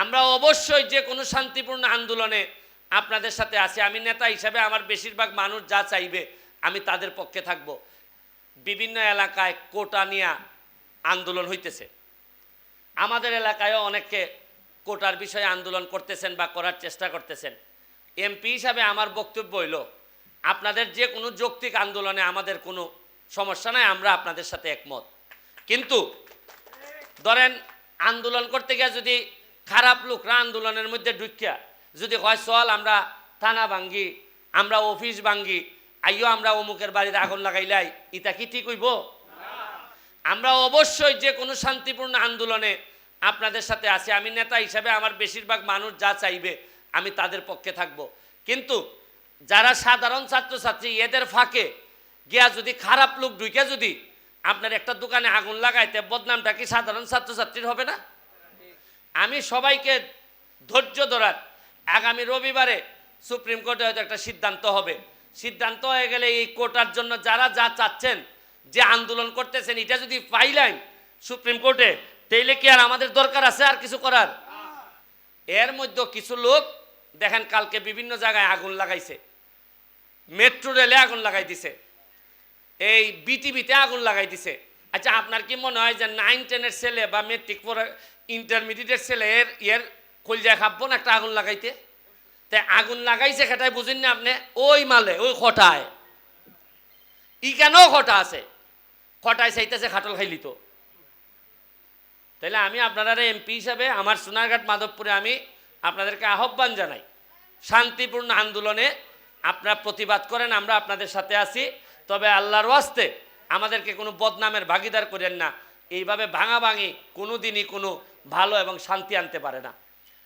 আমরা অবশ্যই যে কোনো শান্তিপূর্ণ আন্দোলনে আপনাদের সাথে আছি। আমি নেতা হিসাবে আমার বেশিরভাগ মানুষ যা চাইবে, আমি তাদের পক্ষে থাকব। বিভিন্ন এলাকায় কোটা নিয়ে আন্দোলন হইতেছে। আমাদের এলাকায়ও অনেকে কোটার বিষয়ে আন্দোলন করতেছেন বা করার চেষ্টা করতেছেন। এমপি হিসাবে আমার বক্তব্য হইল, আপনাদের যে কোনো যৌক্তিক আন্দোলনে আমাদের কোনো সমস্যা নাই, আমরা আপনাদের সাথে একমত। কিন্তু ধরেন, আন্দোলন করতে গিয়ে যদি খারাপ লোকরা আন্দোলনের মধ্যে ঢুকিয়া যদি হয় চল আমরা থানা ভাঙ্গি, আমরা অফিস ভাঙ্গি আইও আমরা অমুকের বাড়িতে আগুন লাগাইলাই ইটা কি ঠিক হইব? আমরা অবশ্যই যে কোনো শান্তিপূর্ণ আন্দোলনে আপনাদের সাথে আছি। আমি নেতা হিসাবে আমার বেশিরভাগ মানুষ যা চাইবে, আমি তাদের পক্ষে থাকব। কিন্তু যারা সাধারণ ছাত্রছাত্রী, এদের ফাঁকে গিয়া যদি খারাপ লোক ঢুকে যদি আপনার একটা দোকানে আগুন লাগাইতে, বদনামটা কি সাধারণ ছাত্রছাত্রীর হবে না? আমি সবাইকে ধৈর্য ধরার আগামী রবিবারে সুপ্রিম কোর্টে হয়তো একটা সিদ্ধান্ত হবে। সিদ্ধান্ত হয়ে গেলে এই কোটার জন্য যারা যা চাচ্ছেন, যে আন্দোলন করতেছেন, এটা যদি পাইলেন সুপ্রিম কোর্টে, তাইলে কি আর আমাদের দরকার আছে আর কিছু করার? এর মধ্যে কিছু লোক, দেখেন কালকে বিভিন্ন জায়গায় আগুন লাগাইছে। মেট্রো রেলে আগুন লাগাই দিছে। এই বিটিভিতে আগুন লাগাই দিছে। আচ্ছা আপনার কি মনে হয় যে নাইন টেনের ছেলে বা মেট্রিক পরে ইন্টারমিডিয়েটের ছেলে এর এর কলজায় খাব না একটা আগুন লাগাইতে? তাই আগুন লাগাইছে সেটাই বুঝেন না আপনি? ওই মালে, ওই খটায়। ই কেন খটা আছে? খটায় চাইতেছে খাটল খাইলি তো। তাহলে আমি আপনারা এমপি হিসাবে আমার সোনারঘাট মাধবপুরে আমি আপনাদেরকে আহ্বান জানাই। শান্তিপূর্ণ আন্দোলনে আপনারা প্রতিবাদ করেন, আমরা আপনাদের সাথে আছি। তবে আল্লাহর ওয়াস্তে আমাদেরকে কোনো বদনামের ভাগিদার করেন না। এইভাবে ভাঙাভাঙি কোনো দিনই কোনো ভালো এবং শান্তি আনতে পারে না।